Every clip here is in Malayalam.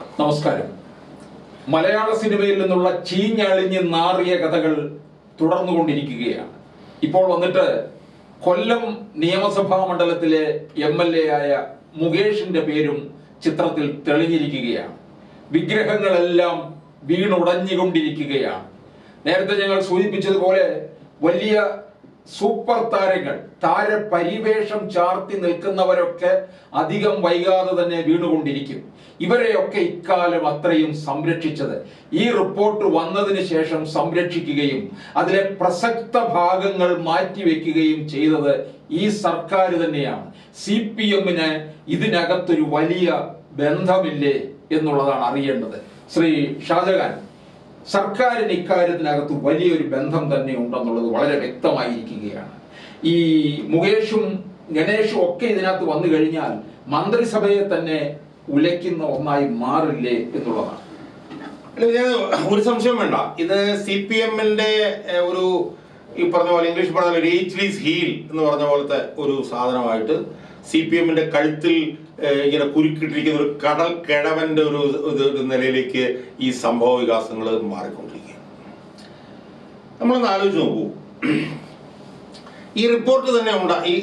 നമസ്കാരം. മലയാള സിനിമയിൽ നിന്നുള്ള ചീഞ്ഞളിഞ്ഞ് നാറിയ കഥകൾ തുടർന്നുകൊണ്ടിരിക്കുകയാണ്. ഇപ്പോൾ വന്നിട്ട് കൊല്ലം നിയമസഭാ മണ്ഡലത്തിലെ എം എൽ എ ആയ മുകേഷിന്റെ പേരും ചിത്രത്തിൽ തെളിഞ്ഞിരിക്കുകയാണ്. വിഗ്രഹങ്ങളെല്ലാം വീണുടഞ്ഞുകൊണ്ടിരിക്കുകയാണ്. നേരത്തെ ഞങ്ങൾ സൂചിപ്പിച്ചതുപോലെ വലിയ സൂപ്പർ താരങ്ങൾ താരപരിവേഷം ചാർത്തി നിൽക്കുന്നവരൊക്കെ അധികം വൈകാതെ തന്നെ വീണുകൊണ്ടിരിക്കും. ഇവരെയൊക്കെ ഇക്കാലം അത്രയും സംരക്ഷിച്ചത്. ഈ റിപ്പോർട്ട് വന്നതിന് ശേഷം സംരക്ഷിക്കുകയും അതിലെ പ്രസക്ത ഭാഗങ്ങൾ മാറ്റിവെക്കുകയും ചെയ്തത് ഈ സർക്കാർ തന്നെയാണ്. സി പി എമ്മിന് ഇതിനകത്തൊരു വലിയ ബന്ധമില്ലേ എന്നുള്ളതാണ് അറിയേണ്ടത്. ശ്രീ ഷാജഹാൻ. സർക്കാരിന് ഇക്കാര്യത്തിനകത്ത് വലിയൊരു ബന്ധം തന്നെ ഉണ്ടെന്നുള്ളത് വളരെ വ്യക്തമായിരിക്കുകയാണ്. ഈ മുകേഷും ഗണേഷും ഒക്കെ ഇതിനകത്ത് വന്നു കഴിഞ്ഞാൽ മന്ത്രിസഭയെ തന്നെ ഉലയ്ക്കുന്ന ഒന്നായി മാറില്ലേ എന്നുള്ളതാണ്. ഒരു സംശയം വേണ്ട. ഇത് സി പി എമ്മിന്റെ ഒരു ഈ പറഞ്ഞ പോലെ ഇംഗ്ലീഷ് പറഞ്ഞ പോലെ ഹീൽ എന്ന് പറഞ്ഞ പോലത്തെ ഒരു സാധനമായിട്ട് സി പി എമ്മിന്റെ കഴുത്തിൽ ഇങ്ങനെ കുരുക്കിട്ടിരിക്കുന്ന ഒരു കടൽ കിഴവന്റെ ഒരു ഒരു നിലയിലേക്ക് ഈ സംഭവ വികാസങ്ങൾ മാറിക്കൊണ്ടിരിക്കുകയാണ്. നമ്മളൊന്ന് ആലോചിച്ച് നോക്കൂ. ഈ റിപ്പോർട്ട് തന്നെ ഉണ്ടാ ഈ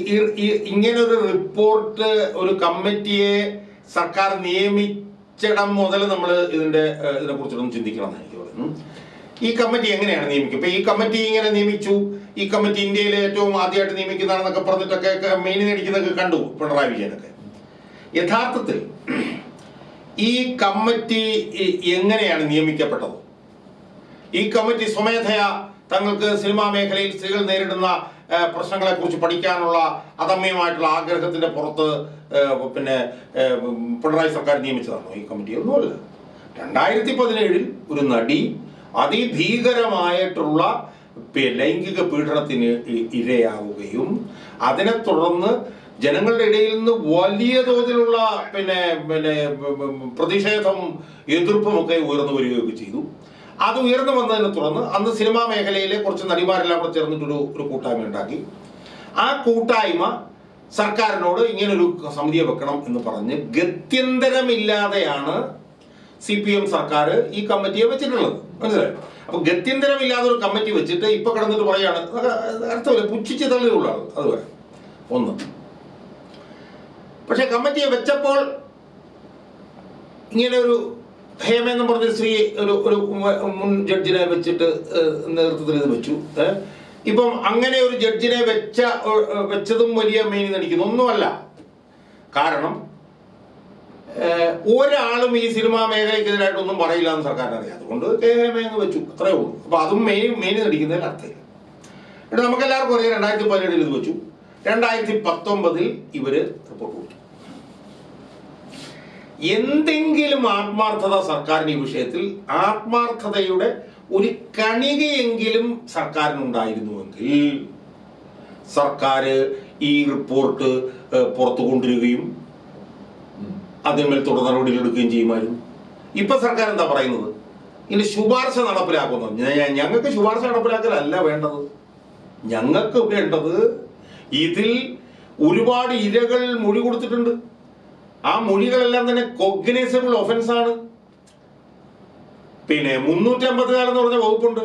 ഇങ്ങനെ ഒരു റിപ്പോർട്ട് ഒരു കമ്മിറ്റിയെ സർക്കാർ നിയമിച്ചിടം മുതൽ നമ്മൾ ഇതിന്റെ ഇതിനെ കുറിച്ചൊന്നും ചിന്തിക്കണം എന്ന് എനിക്ക് പറയുന്നു ഈ കമ്മിറ്റി എങ്ങനെയാണ് നിയമിക്കുക ഇപ്പൊ ഈ കമ്മിറ്റി ഇങ്ങനെ നിയമിച്ചു. ഈ കമ്മിറ്റി ഇന്ത്യയിലെ ഏറ്റവും ആദ്യമായിട്ട് നിയമിക്കുന്നതാണെന്നൊക്കെ പറഞ്ഞിട്ടൊക്കെ മെയിൻ മേടിക്കുന്നതൊക്കെ കണ്ടു പിണറായി വിജയനൊക്കെ. യഥാർത്ഥത്തിൽ ഈ കമ്മിറ്റി എങ്ങനെയാണ് നിയമിക്കപ്പെട്ടത്? ഈ കമ്മിറ്റി സ്വമേധയാ തങ്ങൾക്ക് സിനിമാ മേഖലയിൽ സ്ത്രീകൾ നേരിടുന്ന പ്രശ്നങ്ങളെ കുറിച്ച് പഠിക്കാനുള്ള അദമ്യമായിട്ടുള്ള ആഗ്രഹത്തിന്റെ പുറത്ത് പിന്നെ പിണറായി സർക്കാർ നിയമിച്ചതാണോ ഈ കമ്മിറ്റി? ഒന്നുമല്ല. രണ്ടായിരത്തി പതിനേഴിൽ ഒരു നടി അതിഭീകരമായിട്ടുള്ള ലൈംഗിക പീഡനത്തിന് ഇരയാവുകയും അതിനെ തുടർന്ന് ജനങ്ങളുടെ ഇടയിൽ നിന്ന് വലിയ തോതിലുള്ള പിന്നെ പിന്നെ പ്രതിഷേധം എതിർപ്പും ഒക്കെ ഉയർന്നു വരികയൊക്കെ ചെയ്തു. അത് ഉയർന്നു വന്നതിനെ തുടർന്ന് അന്ന് സിനിമാ മേഖലയിലെ കുറച്ച് നടിമാരെല്ലാം കൂടെ ചേർന്നിട്ടൊരു ഒരു കൂട്ടായ്മ ഉണ്ടാക്കി. ആ കൂട്ടായ്മ സർക്കാരിനോട് ഇങ്ങനൊരു സമിതിയെ വെക്കണം എന്ന് പറഞ്ഞ് ഗത്യന്തരമില്ലാതെയാണ് സി പി എം സർക്കാർ ഈ കമ്മിറ്റിയെ വെച്ചിട്ടുള്ളത്. മനസ്സിലായോ? അപ്പൊ ഗത്യന്തരമില്ലാതെ ഒരു കമ്മിറ്റി വെച്ചിട്ട് ഇപ്പൊ കിടന്നിട്ട് അതൊക്കെ അർത്ഥമില്ല പുച്ഛിച്ച് തള്ളിയുള്ള ആൾ അതുവരെ. ഒന്ന്. പക്ഷെ കമ്മിറ്റിയെ വെച്ചപ്പോൾ ഇങ്ങനെ ഒരു ഹേമ പറഞ്ഞ സ്ത്രീ ഒരു ഒരു മുൻ ജഡ്ജിനെ വെച്ചിട്ട് നേതൃത്വത്തിൽ ഇത് വെച്ചു. ഇപ്പം അങ്ങനെ ഒരു ജഡ്ജിനെ വെച്ച വെച്ചതും വലിയ മെയിൻ നടിക്കുന്നു. ഒന്നുമല്ല. കാരണം ഒരാളും ഈ സിനിമാ മേഖലയ്ക്കെതിരായിട്ടൊന്നും പറയില്ല എന്ന് സർക്കാരിന് അറിയാം. അതുകൊണ്ട് എന്ന് വെച്ചു. അത്രേ ഉള്ളൂ. അപ്പൊ അതും മെയിൻ മെയിൻ നടിക്കുന്നതിൽ അർത്ഥമില്ല. നമുക്ക് എല്ലാവർക്കും അറിയാം രണ്ടായിരത്തി പതിനേഴിൽ ഇത് വെച്ചു. രണ്ടായിരത്തി പത്തൊമ്പതിൽ ഇവർ റിപ്പോർട്ട് കൊടുത്തു എന്തെങ്കിലും ആത്മാർത്ഥത സർക്കാരിന് ഈ വിഷയത്തിൽ ആത്മാർത്ഥതയുടെ ഒരു കണികയെങ്കിലും സർക്കാരിനുണ്ടായിരുന്നുവെങ്കിൽ സർക്കാർ ഈ റിപ്പോർട്ട് പുറത്തു കൊണ്ടുവരികയും അതിന്മേൽ തുടർ നടപടികൾ എടുക്കുകയും ചെയ്യുമായിരുന്നു. ഇപ്പൊ സർക്കാർ എന്താ പറയുന്നത്? ഇനി ശുപാർശ നടപ്പിലാക്കുന്നു. ഞങ്ങൾക്ക് ശുപാർശ നടപ്പിലാക്കലല്ല വേണ്ടത്. ഞങ്ങൾക്ക് വേണ്ടത് ഇതിൽ ഒരുപാട് ഇരകൾ മൊഴി കൊടുത്തിട്ടുണ്ട്. ആ മൊഴികളെല്ലാം തന്നെ കൊഗ്നൈസബിൾ ഒഫൻസ് ആണ്. പിന്നെ മുന്നൂറ്റി അമ്പത്തിനാല് എന്ന് പറഞ്ഞ വകുപ്പുണ്ട്.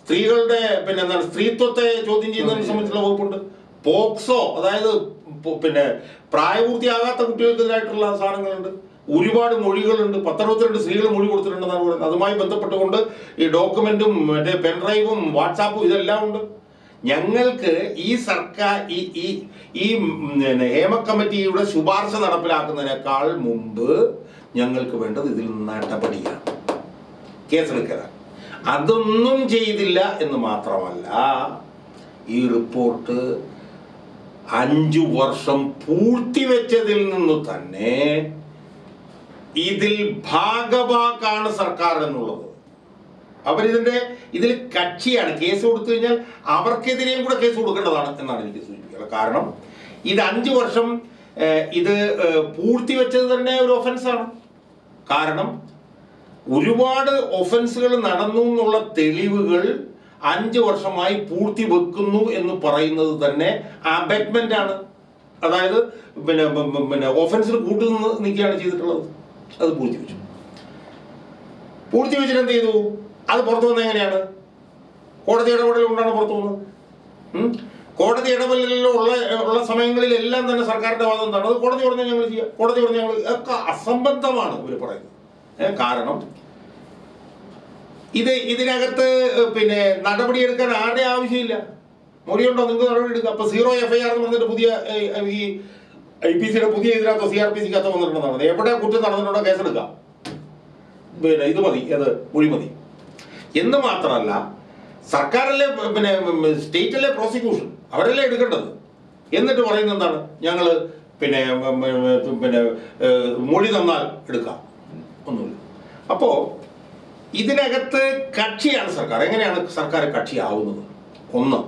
സ്ത്രീകളുടെ പിന്നെ എന്താണ് സ്ത്രീത്വത്തെ ചോദ്യം ചെയ്യുന്നതിനെ സംബന്ധിച്ചുള്ള വകുപ്പുണ്ട്. പോക്സോ അതായത് പിന്നെ പ്രായപൂർത്തിയാകാത്ത കുട്ടികൾക്കെതിരായിട്ടുള്ള സാധനങ്ങളുണ്ട്. ഒരുപാട് മൊഴികളുണ്ട്. പത്തറുപത്തിരണ്ട് സ്ത്രീകൾ മൊഴി കൊടുത്തിട്ടുണ്ടെന്നാണ് പറയുന്നത്. അതുമായി ബന്ധപ്പെട്ടുകൊണ്ട് ഈ ഡോക്യുമെന്റും മറ്റേ പെൻഡ്രൈവും വാട്സാപ്പും ഇതെല്ലാം ഉണ്ട്. ഞങ്ങൾക്ക് ഈ സർക്കാർ ഈ ഈ ഈ ഹേമ കമ്മിറ്റിയുടെ ശുപാർശ നടപ്പിലാക്കുന്നതിനേക്കാൾ മുമ്പ് ഞങ്ങൾക്ക് വേണ്ടത് ഇതിൽ നടപടിയാണ്. കേസെടുക്കാൻ അതൊന്നും ചെയ്തില്ല എന്ന് മാത്രമല്ല ഈ റിപ്പോർട്ട് അഞ്ചു വർഷം പൂഴ്ത്തിവെച്ചതിൽ നിന്ന് തന്നെ ഇതിൽ ഭാഗഭാക്കാണ് സർക്കാർ എന്നുള്ളത്. അവരിതിന്റെ ഇതിൽ കക്ഷിയാണ്. കേസ് കൊടുത്തു കഴിഞ്ഞാൽ അവർക്കെതിരെയും കൂടെ കേസ് കൊടുക്കേണ്ടതാണ് എന്നാണ് എനിക്ക് സൂചിപ്പിക്കുന്നത് കാരണം ഇത് അഞ്ചു വർഷം ഇത് പൂഴ്ത്തിവെച്ചത് തന്നെ ഒരു ഒഫൻസാണ് കാരണം ഒരുപാട് ഒഫൻസുകൾ നടന്നു എന്നുള്ള തെളിവുകൾ അഞ്ച് വർഷമായി പൂർത്തി വെക്കുന്നു എന്ന് പറയുന്നത് തന്നെ അബറ്റ്മെന്റ് ആണ്. അതായത് പിന്നെ പിന്നെ ഒഫൻസിന് കൂട്ടുനിന്ന് നിൽക്കുകയാണ് ചെയ്തിട്ടുള്ളത്. അത് പൂർത്തി വെച്ചു പൂർത്തി വെച്ചിട്ട് എന്ത് ചെയ്തു? അത് പുറത്തു വന്നത് എങ്ങനെയാണ്? കോടതി ഇടപെടൽ കൊണ്ടാണ് പുറത്തു വന്നത്? കോടതി ഇടപെടലിലുള്ള ഉള്ള സമയങ്ങളിലെല്ലാം തന്നെ സർക്കാരിന്റെ വാദം എന്താണ് അത് കോടതി പറഞ്ഞാൽ ഞങ്ങൾ ചെയ്യാം. കോടതി പറഞ്ഞാൽ ഞങ്ങൾ ഒക്കെ അസംബന്ധമാണ് ഇവർ പറയുന്നത്. കാരണം ഇത് ഇതിനകത്ത് പിന്നെ നടപടിയെടുക്കാൻ ആരുടെ ആവശ്യമില്ല. മൊഴിയുണ്ടോ നിങ്ങൾക്ക് നടപടി എടുക്കാം അപ്പൊ സീറോ എഫ് ഐ ആർ എന്ന് പറഞ്ഞിട്ട് പുതിയ ഈ ഐ പി സിയുടെ പുതിയ ഇതിനകത്ത് സി ആർ പി സിക്കകത്ത് വന്നിട്ടുണ്ടെന്നാണ് എവിടെ കുറ്റം നടന്നിട്ടുണ്ടോ കേസെടുക്കാം. പിന്നെ ഇത് മതി. അത് മൊഴി മതി. എന്ന് മാത്രമല്ല സർക്കാരിലെ പിന്നെ സ്റ്റേറ്റിലെ പ്രോസിക്യൂഷൻ അവരല്ലേ എടുക്കേണ്ടത്? എന്നിട്ട് പറയുന്നത് എന്താണ്? ഞങ്ങൾ പിന്നെ പിന്നെ മൊഴി തന്നാൽ എടുക്കാം. ഒന്നുമില്ല. അപ്പോൾ ഇതിനകത്ത് കക്ഷിയാണ് സർക്കാർ. എങ്ങനെയാണ് സർക്കാർ കക്ഷിയാവുന്നത്? ഒന്ന്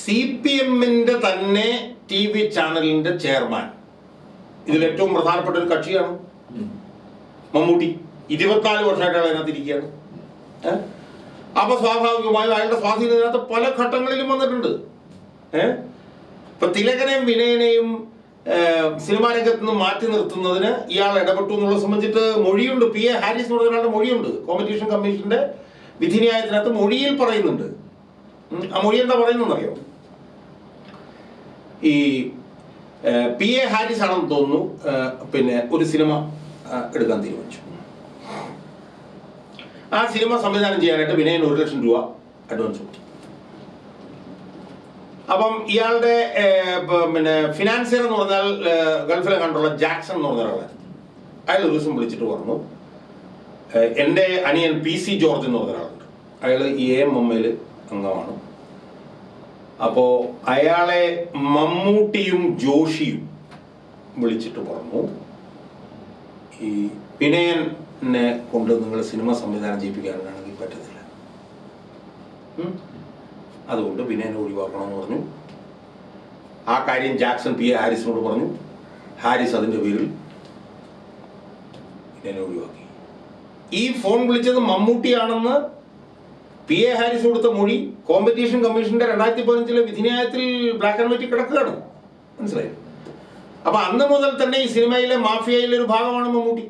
സി പി എമ്മിന്റെ തന്നെ ടി വി ചാനലിന്റെ ചെയർമാൻ. ഇതിൽ ഏറ്റവും പ്രധാനപ്പെട്ട ഒരു കക്ഷിയാണ് മമ്മൂട്ടി. ഇരുപത്തിനാല് വർഷമായിട്ട് അതിനകത്തിരിക്കുകയാണ്? അപ്പൊ സ്വാഭാവികമായും അയാളുടെ സ്വാധീനം ഇതിനകത്ത് പല ഘട്ടങ്ങളിലും വന്നിട്ടുണ്ട്. ഏഹ് ഇപ്പൊ തിലകനെയും വിനയനെയും സിനിമാ രംഗത്ത് നിന്ന് മാറ്റി നിർത്തുന്നതിന് ഇയാൾ ഇടപെട്ടു എന്നുള്ളത് സംബന്ധിച്ചിട്ട് മൊഴിയുണ്ട്. പി എ ഹാരിസ് എന്ന് പറഞ്ഞ മൊഴിയുണ്ട്. കോമ്പറ്റീഷൻ കമ്മീഷന്റെ വിധിന്യായത്തിനകത്ത് മൊഴിയിൽ പറയുന്നുണ്ട്. ആ മൊഴി എന്താ പറയുന്നറിയോ ഈ പി എ ഹാരിസ് ആണെന്ന് തോന്നുന്നു. പിന്നെ ഒരു സിനിമ എടുക്കാൻ തീരുമാനിച്ചു. ആ സിനിമ സംവിധാനം ചെയ്യാനായിട്ട് വിനയൻ ഒരു ലക്ഷം രൂപ അഡ്വാൻസ് കൊടുത്തു. അപ്പം ഇയാളുടെ പിന്നെ ഫിനാൻസിയർ എന്ന് പറഞ്ഞാൽ ഗൾഫിലെ കണ്ടുള്ള ജാക്സൺ എന്ന് പറഞ്ഞ ഒരാളായിരുന്നു അയാൾ ഒരു ദിവസം വിളിച്ചിട്ട് പറഞ്ഞു എന്റെ അനിയൻ പി സി ജോർജ് എന്ന് പറഞ്ഞ ഒരാളുണ്ട്. അയാൾ ഈ എ എമ്മയിൽ അംഗമാണ്. അപ്പോൾ അയാളെ മമ്മൂട്ടിയും ജോഷിയും വിളിച്ചിട്ട് പറഞ്ഞു ഈ വിനയനെ കൊണ്ട് നിങ്ങൾ സിനിമ സംവിധാനം ചെയ്യിപ്പിക്കാനാണെങ്കിൽ പറ്റത്തില്ല. അതുകൊണ്ട് പിന്നെ എന്നെ ഒഴിവാക്കണമെന്ന് പറഞ്ഞു. ആ കാര്യം ജാക്സൺ പി എ ഹാരിസിനോട് പറഞ്ഞു. ഹാരിസ് അതിന്റെ പേരിൽ പിന്നെ എന്നെ ഒഴിവാക്കി. ഈ ഫോൺ വിളിച്ചത് മമ്മൂട്ടിയാണെന്ന് പി എ ഹാരിസ് കൊടുത്ത മൊഴി കോമ്പറ്റീഷൻ കമ്മീഷന്റെ രണ്ടായിരത്തി പതിനഞ്ചിലെ വിധിന്യായത്തിൽ ബ്ലാക്ക് ആൻഡ് വൈറ്റ് കിടക്കുകയാണ്. മനസ്സിലായോ? അപ്പൊ അന്ന് മുതൽ തന്നെ ഈ സിനിമയിലെ മാഫിയയിലെ ഒരു ഭാഗമാണ് മമ്മൂട്ടി.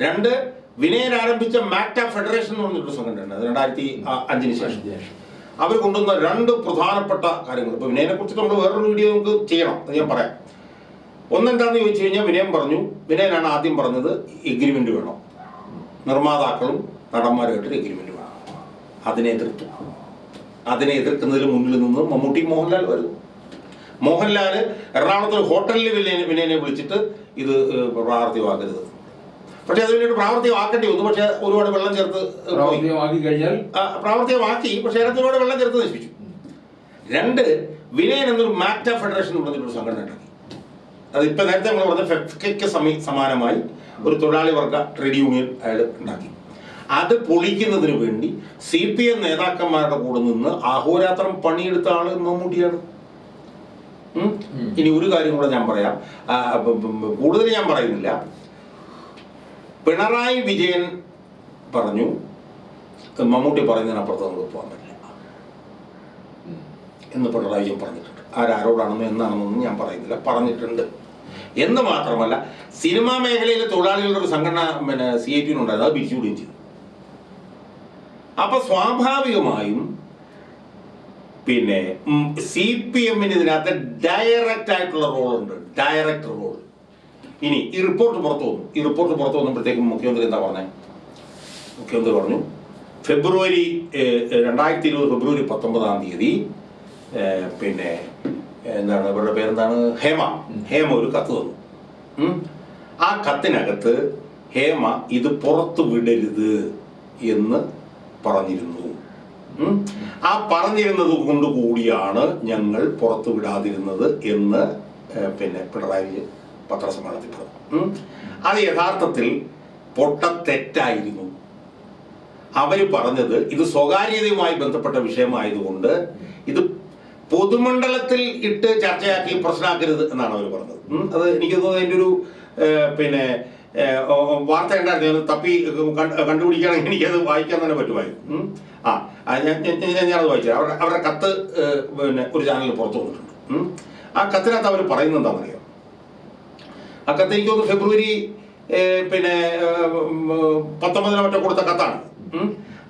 രണ്ട് വിനയൻ ആരംഭിച്ച മാക്ട ഫെഡറേഷൻ എന്ന് പറഞ്ഞൊരു സംഘടന അത് രണ്ടായിരത്തി അഞ്ചിന് ശേഷം. അവർ കൊണ്ടുവന്ന രണ്ട് പ്രധാനപ്പെട്ട കാര്യങ്ങൾ. ഇപ്പൊ വിനയനെ കുറിച്ച് നമ്മൾ വേറൊരു വീഡിയോ നമുക്ക് ചെയ്യണം. അത് ഞാൻ പറയാം. ഒന്നെന്താന്ന് ചോദിച്ചു കഴിഞ്ഞാൽ വിനയൻ പറഞ്ഞു. വിനയനാണ് ആദ്യം പറഞ്ഞത് എഗ്രിമെന്റ് വേണം. നിർമ്മാതാക്കളും നടന്മാരുമായിട്ടൊരു എഗ്രിമെന്റ് വേണം. അതിനെ എതിർത്തു. അതിനെ എതിർക്കുന്നതിന് മുന്നിൽ നിന്ന് മമ്മൂട്ടി മോഹൻലാൽ വരുന്നു മോഹൻലാൽ എറണാകുളത്ത് ഹോട്ടലിൽ വിനയനെ വിനയനെ വിളിച്ചിട്ട് ഇത് ഏഹ്, പ്രാവർത്തികമാക്കരുത്. പക്ഷെ അത് പിന്നീട് പ്രാവർത്തികമാക്കേണ്ടി വന്നു പക്ഷെ ഒരുപാട് വെള്ളം ചേർത്ത് പ്രാവർത്തികമാക്കി കഴിഞ്ഞാൽ പ്രാവർത്തികമാക്കി പക്ഷേ അതിനകത്ത് ഒരുപാട് വെള്ളം ചേർത്ത് നശിപ്പിച്ചു. രണ്ട് വിനയൻ എന്നൊരു മാക്ട ഫെഡറേഷൻ എന്ന് സംഘടന ഉണ്ടാക്കി. അത് ഇപ്പൊ നേരത്തെ നമ്മൾ പറഞ്ഞ ഫെഫ്കയ്ക്ക് സമി സമാനമായി ഒരു തൊഴിലാളി വർഗ ട്രേഡ് യൂണിയൻ അയാൾ ഉണ്ടാക്കി. അത് പൊളിക്കുന്നതിന് വേണ്ടി സി പി എം നേതാക്കന്മാരുടെ കൂടെ നിന്ന് അഹോരാത്രം പണിയെടുത്ത ആൾ മമ്മൂട്ടിയാണ്. ഇനി ഒരു കാര്യം കൂടെ ഞാൻ പറയാം. കൂടുതൽ ഞാൻ പറയുന്നില്ല. പിണറായി വിജയൻ പറഞ്ഞു. മമ്മൂട്ടി പറയുന്നതിനപ്പുറത്ത് നമുക്ക് പോകാൻ പറ്റില്ല. എന്ന് പിണറായി വിജയൻ പറഞ്ഞിട്ടുണ്ട്. ആരാരോടാണെന്നോ എന്നാണെന്നൊന്നും ഞാൻ പറയുന്നില്ല. പറഞ്ഞിട്ടുണ്ട്. എന്ന് മാത്രമല്ല സിനിമാ മേഖലയിലെ തൊഴിലാളികളുടെ ഒരു സംഘടന പിന്നെ സി ഐ ടിനുണ്ടായിരുന്നു അത് പിരിച്ചുവിടുകയും ചെയ്തു. അപ്പൊ സ്വാഭാവികമായും പിന്നെ സി പി എമ്മിന് ഇതിനകത്ത് ഡയറക്റ്റ് ആയിട്ടുള്ള റോളുണ്ട് ഡയറക്റ്റ് റോൾ ഇനി ഈ റിപ്പോർട്ട് പുറത്തു വന്നു. ഈ റിപ്പോർട്ട് പുറത്തു വന്നപ്പോഴത്തേക്കും മുഖ്യമന്ത്രി എന്താ പറഞ്ഞത് മുഖ്യമന്ത്രി പറഞ്ഞു ഫെബ്രുവരി രണ്ടായിരത്തി ഇരുപത് ഫെബ്രുവരി പത്തൊമ്പതാം തീയതി പിന്നെ എന്താണ് ഇവരുടെ പേരെന്താണ്? ഹേമ. ഹേമ ഒരു കത്ത് തന്നു. ആ കത്തിനകത്ത് ഹേമ ഇത് പുറത്തു വിടരുത് എന്ന് പറഞ്ഞിരുന്നു. ആ പറഞ്ഞിരുന്നത് കൊണ്ട് കൂടിയാണ് ഞങ്ങൾ പുറത്തു വിടാതിരുന്നത് എന്ന് പിന്നെ പിണറായി വിജയൻ പത്രസമ്മേളനത്തിൽ. അത് യഥാർത്ഥത്തിൽ പൊട്ടത്തെറ്റായിരുന്നു അവർ പറഞ്ഞത് ഇത് സ്വകാര്യതയുമായി ബന്ധപ്പെട്ട വിഷയമായതുകൊണ്ട് ഇത് പൊതുമണ്ഡലത്തിൽ ഇട്ട് ചർച്ചയാക്കി പ്രശ്നമാക്കരുത് എന്നാണ് അവർ പറഞ്ഞത്. അത് എനിക്ക് തോന്നുന്നത് എന്റെ ഒരു പിന്നെ വാർത്ത ഉണ്ടായിരുന്നു. തപ്പി കണ്ട് കണ്ടുപിടിക്കുകയാണെങ്കിൽ എനിക്കത് വായിക്കാൻ തന്നെ പറ്റുമായിരുന്നു. ആ ഞാൻ- ഞാനത് വായിച്ചു അവരുടെ അവരുടെ കത്ത് പിന്നെ ഒരു ചാനലിൽ പുറത്തു വന്നിട്ടുണ്ട്. ആ കത്തിനകത്ത് അവർ പറയുന്നത് എന്താണെന്നറിയോ? ആ കത്ത് എനിക്ക് തോന്നുന്നു ഫെബ്രുവരി പിന്നെ പത്തൊമ്പതിനോ മറ്റോ കൊടുത്ത കത്താണ്.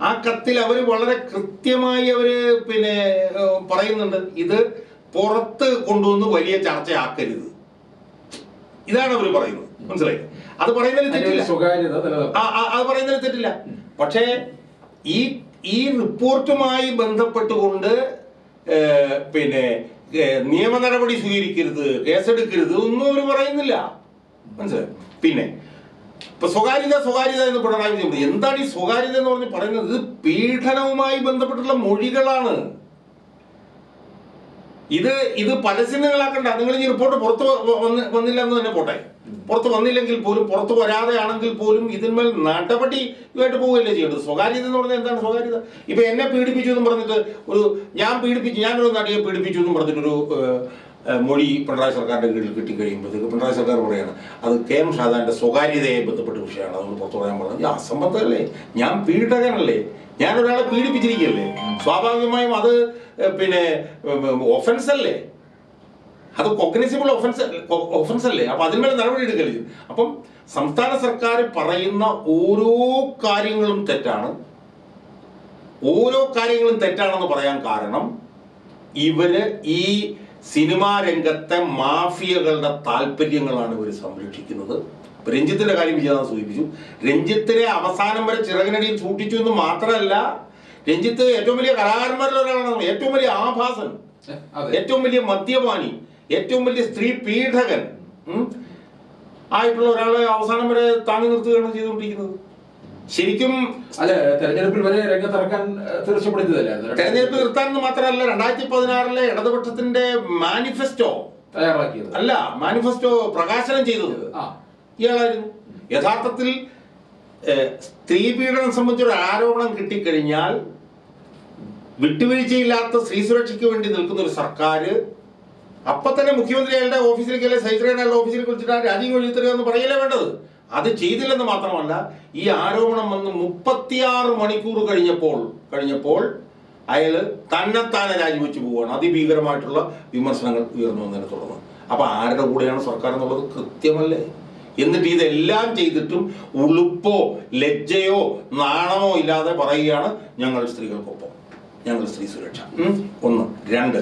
ആ കത്തിൽ അവർ വളരെ കൃത്യമായി അവർ പിന്നെ പറയുന്നുണ്ട്. ഇത് പുറത്ത് കൊണ്ടുവന്ന് വലിയ ചർച്ചയാക്കരുത്. ഇതാണ് അവർ പറയുന്നത്. മനസ്സിലായി? അത് പറയുന്നതിൽ തെറ്റില്ല. അത് പറയുന്നതിൽ തെറ്റില്ല. പക്ഷേ ഈ ഈ റിപ്പോർട്ടുമായി ബന്ധപ്പെട്ടുകൊണ്ട് പിന്നെ നിയമ നടപടി സ്വീകരിക്കരുത് കേസെടുക്കരുത് ഒന്നും അവർ പറയുന്നില്ല. മനസ്സിലായി? പിന്നെ ഇപ്പൊ സ്വകാര്യത സ്വകാര്യത എന്ന് പറയും. എന്താണ് ഈ സ്വകാര്യത എന്ന് പറഞ്ഞ് പറയുന്നത്? പീഡനവുമായി ബന്ധപ്പെട്ടുള്ള മൊഴികളാണ്. ഇത് ഇത് പരസ്യങ്ങളാക്കണ്ട. നിങ്ങൾ ഈ റിപ്പോർട്ട് പുറത്ത് വന്ന് വന്നില്ല എന്ന് തന്നെ പോട്ടെ. പുറത്ത് വന്നില്ലെങ്കിൽ പോലും പുറത്ത് വരാതെ ആണെങ്കിൽ പോലും ഇതിന്മേൽ നടപടി ആയിട്ട് പോവുകയല്ലേ ചെയ്യേണ്ടത്? സ്വകാര്യത എന്ന് പറഞ്ഞാൽ എന്താണ് സ്വകാര്യത? ഇപ്പൊ എന്നെ പീഡിപ്പിച്ചു എന്ന് പറഞ്ഞിട്ട് ഒരു ഞാൻ പീഡിപ്പിച്ചു ഞാനൊരു നടിയെ പീഡിപ്പിച്ചു എന്ന് പറഞ്ഞിട്ടൊരു മൊഴി പിണറായി സർക്കാരിന്റെ കീഴിൽ കിട്ടിക്കഴിയുമ്പോഴത്തേക്ക് പിണറായി സർക്കാർ പറയുകയാണ് അത് കെ എം ഷാദാന്റെ സ്വകാര്യതയെ ബന്ധപ്പെട്ട വിഷയമാണ്. അതുകൊണ്ട് പുറത്തു പറയാൻ പറഞ്ഞത് അസംബന്ധമല്ലേ? ഞാൻ പീഡിതകനല്ലേ ഞാൻ ഒരാളെ പീഡിപ്പിച്ചിരിക്കുകയല്ലേ? സ്വാഭാവികമായും അത് പിന്നെ ഒഫൻസ് അല്ലേ? അത് കൊഗ്നിസിബിൾ ഒഫൻസ് ഒഫൻസ് അല്ലേ? അപ്പൊ അതിന്മേലെ നടപടി എടുക്കരുത് അപ്പം സംസ്ഥാന സർക്കാർ പറയുന്ന ഓരോ കാര്യങ്ങളും തെറ്റാണ്. ഓരോ കാര്യങ്ങളും തെറ്റാണെന്ന് പറയാൻ കാരണം ഇവർ ഈ സിനിമാ രംഗത്തെ മാഫിയകളുടെ താല്പര്യങ്ങളാണ് ഇവർ സംരക്ഷിക്കുന്നത്. രഞ്ജിത്തിന്റെ കാര്യം വിജയനാഥ് സൂചിപ്പിച്ചു. രഞ്ജിത്തിനെ അവസാനം വരെ ചിറകിനടിയിൽ സൂക്ഷിച്ചു എന്ന് മാത്രമല്ല രഞ്ജിത്ത് ഏറ്റവും വലിയ കലാകാരന്മാരിൽ ഒരാളാണ്. ഏറ്റവും വലിയ ആഭാസൻ. ഏറ്റവും വലിയ മദ്യപാനി. ഏറ്റവും വലിയ സ്ത്രീ പീഡകൻ. ആയിട്ടുള്ള ഒരാളെ അവസാനം വരെ താങ്ങി നിർത്തുകയാണ് ചെയ്തുകൊണ്ടിരിക്കുന്നത്. ശരിക്കും അല്ല തെരഞ്ഞെടുപ്പിൽ വരെ രംഗത്തിറക്കാൻ തീർച്ചപ്പെടുത്തിയതല്ലായിരുന്നു തെരഞ്ഞെടുപ്പ് നിർത്താനെന്ന് മാത്രമല്ല രണ്ടായിരത്തി പതിനാറിലെ ഇടതുപക്ഷത്തിന്റെ മാനിഫെസ്റ്റോ തയ്യാറാക്കിയത്. അല്ല മാനിഫെസ്റ്റോ പ്രകാശനം ചെയ്തത്. ഇയാളായിരുന്നു. യഥാർത്ഥത്തിൽ സ്ത്രീ പീഡനം സംബന്ധിച്ചൊരു ആരോപണം കിട്ടിക്കഴിഞ്ഞാൽ വിട്ടുവീഴ്ചയില്ലാത്ത സ്ത്രീ സുരക്ഷയ്ക്ക് വേണ്ടി നിൽക്കുന്ന ഒരു സർക്കാർ അപ്പൊ തന്നെ മുഖ്യമന്ത്രി അയാളുടെ ഓഫീസിലേക്ക് അല്ലെ അയാളുടെ ഓഫീസിലേക്ക് വിളിച്ചിട്ട് രാജ്യം വിളിച്ചിട്ട് എന്ന് പറയലേ വേണ്ടത്? അത് ചെയ്തില്ലെന്ന് മാത്രമല്ല ഈ ആരോപണം വന്ന് മുപ്പത്തിയാറ് മണിക്കൂർ കഴിഞ്ഞപ്പോൾ കഴിഞ്ഞപ്പോൾ അയാൾ തന്നെത്താനെ രാജിവെച്ച് പോവുകയാണ്. അതിഭീകരമായിട്ടുള്ള വിമർശനങ്ങൾ ഉയർന്നു വന്നതിനെ തുടർന്ന്. അപ്പൊ ആരുടെ കൂടെയാണ് സർക്കാർ എന്നുള്ളത് കൃത്യമല്ലേ? എന്നിട്ട് ഇതെല്ലാം ചെയ്തിട്ടും ഉളുപ്പോ ലജ്ജയോ നാണമോ ഇല്ലാതെ പറയുകയാണ് ഞങ്ങൾ സ്ത്രീകൾക്കൊപ്പം. ഞങ്ങൾ സ്ത്രീ സുരക്ഷ. ഒന്ന്. രണ്ട്.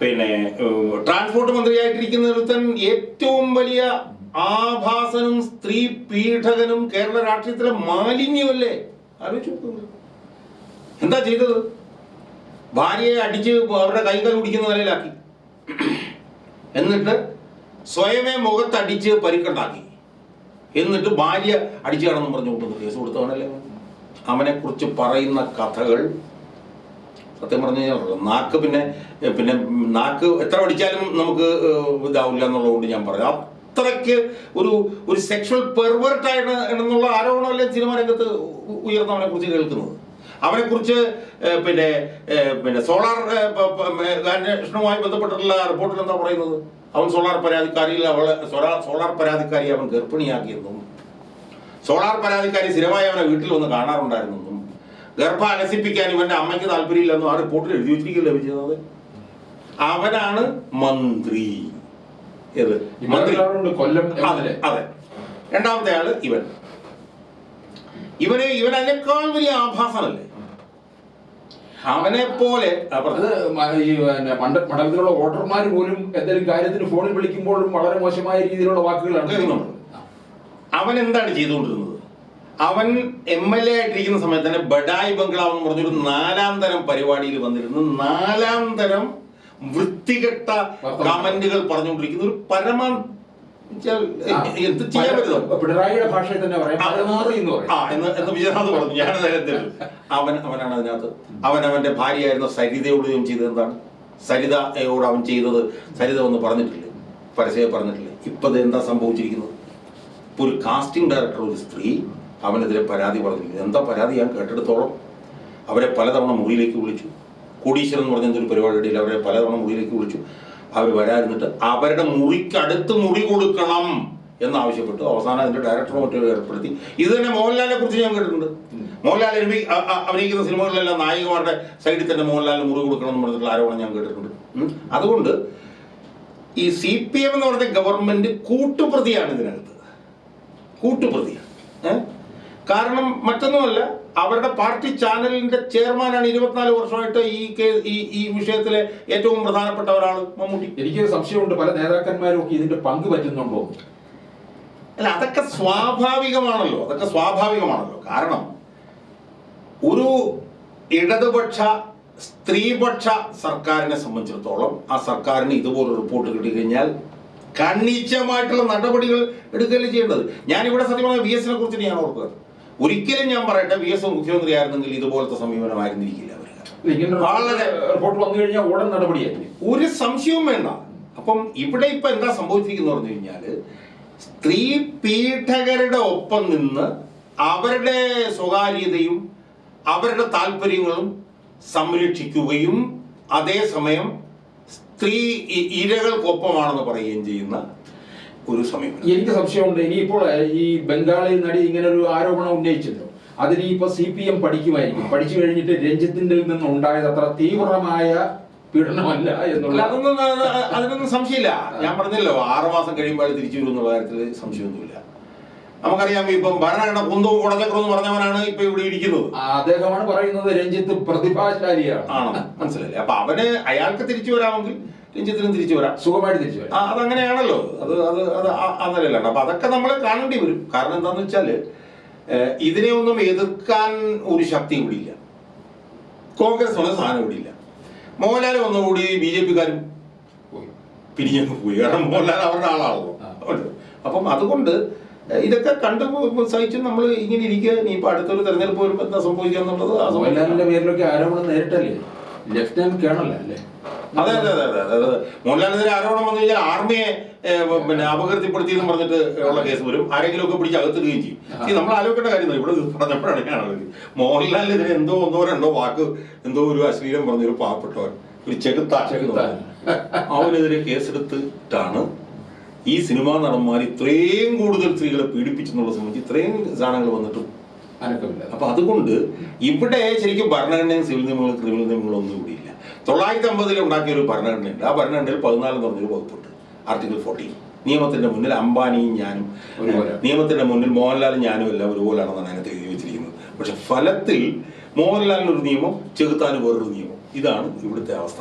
പിന്നെ ട്രാൻസ്പോർട്ട് മന്ത്രിയായിട്ടിരിക്കുന്ന ഒരുത്തൻ ഏറ്റവും വലിയ ആഭാസനും സ്ത്രീ പീഡകനും കേരള രാഷ്ട്രീയത്തിലെ മാലിന്യമല്ലേ? ആലോചിച്ച് എന്താ ചെയ്തത്? ഭാര്യയെ അടിച്ച് അവരുടെ കൈകൾ കുടിക്കുന്ന നിലയിലാക്കി. എന്നിട്ട് സ്വയമേ മുഖത്തടിച്ച് പരിക്കുണ്ടാക്കി. എന്നിട്ട് ഭാര്യ അടിച്ചാണെന്ന് പറഞ്ഞു കൊണ്ടുവന്ന് കേസ് കൊടുത്തവനല്ലേ? അവനെ കുറിച്ച് പറയുന്ന കഥകൾ സത്യം പറഞ്ഞു കഴിഞ്ഞാൽ നാക്ക് പിന്നെ പിന്നെ നാക്ക് എത്ര പഠിച്ചാലും നമുക്ക് ഇതാവില്ല എന്നുള്ളതുകൊണ്ട് ഞാൻ പറയാം അത്രയ്ക്ക് ഒരു ഒരു സെക്ഷൽ പെർവേർട്ടായിട്ട് എന്നുള്ള ആരോപണമല്ലേ സിനിമ രംഗത്ത് ഉയർന്നവനെ കുറിച്ച് കേൾക്കുന്നത്. അവനെ കുറിച്ച് പിന്നെ പിന്നെ സോളാർ അന്വേഷണവുമായി ബന്ധപ്പെട്ടിട്ടുള്ള റിപ്പോർട്ടിൽ എന്താ പറയുന്നത്? അവൻ സോളാർ പരാതിക്കാരിയിൽ അവളെ സോളാർ സോളാർ പരാതിക്കാരി അവൻ ഗർഭിണിയാക്കിയെന്നും സോളാർ പരാതിക്കാരി സ്ഥിരമായി അവനെ വീട്ടിൽ വന്ന് കാണാറുണ്ടായിരുന്നെന്നും ഗർഭം അലസിപ്പിക്കാൻ ഇവന്റെ അമ്മയ്ക്ക് താല്പര്യമില്ലെന്നും ആ റിപ്പോർട്ടിൽ എഴുതി വെച്ചിരിക്കില്ല വിജയനാഥ് അവനാണ് മന്ത്രി. ഏത്? മന്ത്രി. കൊല്ലം അതെ അതെ. രണ്ടാമത്തെ ആൾ ഇവൻ. ഇവനെ ഇവൻ അതിനേക്കാൾ വലിയ ആഭാസമല്ലേ? അവനെ പോലെ മണ്ഡലത്തിലുള്ള വോട്ടർമാർ പോലും എന്തെങ്കിലും കാര്യത്തിന് ഫോണിൽ വിളിക്കുമ്പോഴും വളരെ മോശമായ രീതിയിലുള്ള വാക്കുകളാണ്. അവൻ എന്താണ് ചെയ്തുകൊണ്ടിരുന്നത്? അവൻ എം എൽ എ ആയിട്ടിരിക്കുന്ന സമയത്ത് തന്നെ ബഡായി ബംഗ്ലാവ് എന്ന് പറഞ്ഞൊരു നാലാം തരം പരിപാടിയിൽ വന്നിരുന്നു. നാലാം തരം വൃത്തികെട്ട കമന്റുകൾ പറഞ്ഞുകൊണ്ടിരിക്കുന്ന ഒരു പരമ എന്ത് ചെയ്യാൻ പറ്റുമോ പിണറായിയുടെ ഭാഷയിൽ തന്നെ എന്ന് വിജയനാഥ് പറഞ്ഞു. ഞാൻ നേരത്തെ അവൻ അവനാണ് അതിനകത്ത്. അവൻ അവന്റെ ഭാര്യയായിരുന്ന സരിതയോട് ഞാൻ ചെയ്തത് എന്താണ്? സരിതയോട് അവൻ ചെയ്തത്. സരിത ഒന്ന് പറഞ്ഞിട്ടില്ലേ? പരസ്യം പറഞ്ഞിട്ടില്ലേ? ഇപ്പത് എന്താ സംഭവിച്ചിരിക്കുന്നത്? ഇപ്പൊ ഒരു കാസ്റ്റിംഗ് ഡയറക്ടർ ഒരു സ്ത്രീ അവനെതിരെ പരാതി പറഞ്ഞു എന്താ പരാതി? ഞാൻ കേട്ടെടുത്തോളം. അവരെ പലതവണ മുറിയിലേക്ക് വിളിച്ചു. കോടീശ്വരൻ എന്ന് പറഞ്ഞ ഒരു പരിപാടിയിൽ അവരെ പലതവണ മുറിയിലേക്ക് വിളിച്ചു. അവർ വരാതിരുന്നിട്ട് അവരുടെ മുറിക്കടുത്ത് മുറി കൊടുക്കണം എന്നാവശ്യപ്പെട്ടു. അവസാനം അതിന്റെ ഡയറക്ടർ മറ്റോ ഏർപ്പെടുത്തി. ഇത് തന്നെ മോഹൻലാലിനെ കുറിച്ച് ഞാൻ കേട്ടിട്ടുണ്ട്. മോഹൻലാൽ അഭിനയിക്കുന്ന സിനിമകളിലെല്ലാം നായികമാരുടെ സൈഡിൽ തന്നെ മോഹൻലാലിന് മുറി കൊടുക്കണം എന്ന് പറഞ്ഞിട്ടുള്ള ആരോപണം ഞാൻ കേട്ടിട്ടുണ്ട്. അതുകൊണ്ട് ഈ സി പി എം എന്ന് പറഞ്ഞ ഗവൺമെന്റ് കൂട്ടുപ്രതിയാണ് ഇതിനകത്ത്. കൂട്ടുപ്രതിയാണ് ഏ? കാരണം മറ്റൊന്നുമല്ല അവരുടെ പാർട്ടി ചാനലിന്റെ ചെയർമാനാണ് ഇരുപത്തിനാല് വർഷമായിട്ട് ഈ കേസ് ഈ ഈ വിഷയത്തിലെ ഏറ്റവും പ്രധാനപ്പെട്ട ഒരാൾ മമ്മൂട്ടി. എനിക്ക് സംശയമുണ്ട് പല നേതാക്കന്മാരും ഒക്കെ ഇതിന്റെ പങ്ക് പറ്റുന്നുണ്ടോ? അല്ല അതൊക്കെ സ്വാഭാവികമാണല്ലോ അതൊക്കെ സ്വാഭാവികമാണല്ലോ. കാരണം ഒരു ഇടതുപക്ഷ സ്ത്രീപക്ഷ സർക്കാരിനെ സംബന്ധിച്ചിടത്തോളം ആ സർക്കാരിന് ഇതുപോലെ റിപ്പോർട്ട് കിട്ടിക്കഴിഞ്ഞാൽ കണ്ണീച്ചമായിട്ടുള്ള നടപടികൾ എടുക്കുകയല്ലേ ചെയ്യേണ്ടത്. ഞാനിവിടെ സത്യമായ വി എസിനെ കുറിച്ച് ഞാൻ ഓർക്കുക ഒരിക്കലും ഞാൻ പറയട്ടെ വി എസ് മുഖ്യമന്ത്രി ആയിരുന്നെങ്കിൽ ഇതുപോലത്തെ സമീപനമായിരുന്നിരിക്കില്ല വളരെ- റിപ്പോർട്ട് വന്നു കഴിഞ്ഞാൽ ഉടൻ നടപടിയായിരിക്കും. ഒരു സംശയവും വേണ്ട. അപ്പം ഇവിടെ ഇപ്പൊ എന്താ സംഭവിച്ചിരിക്കുന്നു പറഞ്ഞു കഴിഞ്ഞാൽ സ്ത്രീ പീഠകരുടെ ഒപ്പം നിന്ന് അവരുടെ സ്വകാര്യതയും അവരുടെ താല്പര്യങ്ങളും സംരക്ഷിക്കുകയും അതേസമയം സ്ത്രീ ഇരകൾക്കൊപ്പമാണെന്ന് പറയുകയും ചെയ്യുന്ന ഒരു സമീപനം എനിക്ക് സംശയമുണ്ട്? ഇനിയിപ്പോൾ ഈ ബംഗാളിൽ നടി ഇങ്ങനെ ഒരു ആരോപണം ഉന്നയിച്ചല്ലോ അതിന് ഇപ്പൊ സി പി എം പഠിക്കുമായിരിക്കും. പഠിച്ചു കഴിഞ്ഞിട്ട് രഞ്ജിത്തിന്റെ നിന്ന് ഉണ്ടായത് അത്ര തീവ്രമായ പീഡനമല്ല എന്നുള്ള അതൊന്നും അത് അതിനൊന്നും സംശയമില്ല. ഞാൻ പറഞ്ഞല്ലോ ആറു മാസം കഴിയുമ്പോൾ തിരിച്ചു വരും എന്നുള്ള കാര്യത്തിൽ സംശയമൊന്നുമില്ല. നമുക്കറിയാം ഇപ്പം ഭരണഘടന കുന്തവും കുടച്ചക്രം എന്ന് പറഞ്ഞവനാണ് ഇപ്പൊ ഇവിടെ ഇരിക്കുന്നത്. അദ്ദേഹമാണ് പറയുന്നത് രഞ്ജിത്ത് പ്രതിഭാശാലിയാണ്. ആണ്? മനസ്സിലല്ലേ അപ്പൊ അവന് അയാൾക്ക് തിരിച്ചു വരാമെങ്കിൽ രഞ്ജിത്തിനും തിരിച്ചു വരാം. സുഖമായിട്ട് തിരിച്ചു വരാം. ആ, അതങ്ങനെയാണല്ലോ. അത് അത് അത് ആ അപ്പൊ അതൊക്കെ നമ്മൾ കാണേണ്ടി വരും. കാരണം എന്താന്ന് വെച്ചാൽ ഇതിനെ ഒന്നും എതിർക്കാൻ ഒരു ശക്തി ഇവിടെ ഇല്ല. കോൺഗ്രസ് ഒന്നും സാധനം ഇവിടെ ഇല്ല. മോഹൻലാൽ ഒന്നുകൂടി ബി ജെ പിക്കാരും പോയി. പിരിഞ്ഞങ്ങ് പോയി. കാരണം മോഹൻലാൽ അവരുടെ ആളാണല്ലോ. അപ്പം അതുകൊണ്ട് ഇതൊക്കെ കണ്ടു സഹിച്ച് നമ്മൾ ഇങ്ങനെ ഇരിക്കുക. ഇനിയിപ്പോ അടുത്തൊരു തെരഞ്ഞെടുപ്പ് വരുമ്പോൾ എന്താ സംഭവിക്കുക എന്നുള്ളത് ആ സമയത്ത് മോഹൻലാലിന്റെ പേരിലൊക്കെ ആരോപണം നേരിട്ടല്ലേ? ലെഫ്റ്റ് ഹാൻഡ് അല്ലേ അതെ അതെ അതെ അതെ അതെ മോഹൻലാലിനെതിരെ ആരോപണം വന്നു കഴിഞ്ഞാൽ ആർമിയെ പിന്നെ അപകീർത്തിപ്പെടുത്തി എന്ന് പറഞ്ഞിട്ട് ഉള്ള കേസ് വരും. ആരെങ്കിലും ഒക്കെ പിടിച്ച് അകത്തിടുകയും ചെയ്യും. നമ്മൾ ആലോചിക്കേണ്ട കാര്യം ഇവിടെ പറഞ്ഞപ്പോഴാണ് ഞാൻ ആലോചിച്ചത്. മോഹൻലാലിനെതിരെ എന്തോ ഒന്നോ രണ്ടോ വാക്ക് എന്തോ ഒരു അശ്ലീലം പറഞ്ഞൊരു പാവപ്പെട്ടവൻ ഒരു ചെകുത്താൻ. അവനെതിരെ കേസെടുത്തിട്ടാണ് ഈ സിനിമാ നടന്മാർ ഇത്രയും കൂടുതൽ സ്ത്രീകളെ പീഡിപ്പിച്ചെന്നുള്ള സംബന്ധിച്ച് ഇത്രയും സാധനങ്ങൾ വന്നിട്ടും അനക്കമില്ല അപ്പൊ അതുകൊണ്ട് ഇവിടെ ശരിക്കും ഭരണഘടനയും സിവിൽ നിയമങ്ങളും ക്രിമിനൽ നിയമങ്ങളും ഒന്നും ഇവിടെ ഇല്ല. തൊള്ളായിരത്തി അമ്പതിൽ ഉണ്ടാക്കിയ ഒരു ഭരണഘടനയുണ്ട്. ആ ഭരണഘടനയിൽ പതിനാല് പറഞ്ഞൊരു വകുപ്പുണ്ട്. ആർട്ടിക്കിൾ ഫോർട്ടീൻ നിയമത്തിന്റെ മുന്നിൽ അംബാനിയും ഞാനും ഒരുപോലെ. നിയമത്തിന്റെ മുന്നിൽ മോഹൻലാലും ഞാനും എല്ലാം ഒരുപോലാണെന്നാണ് അതിനകത്ത് എഴുതി വെച്ചിരിക്കുന്നത്. പക്ഷെ ഫലത്തിൽ മോഹൻലാലിന് ഒരു നിയമം ചെകുത്താനും വേറൊരു നിയമം. ഇതാണ് ഇവിടുത്തെ അവസ്ഥ.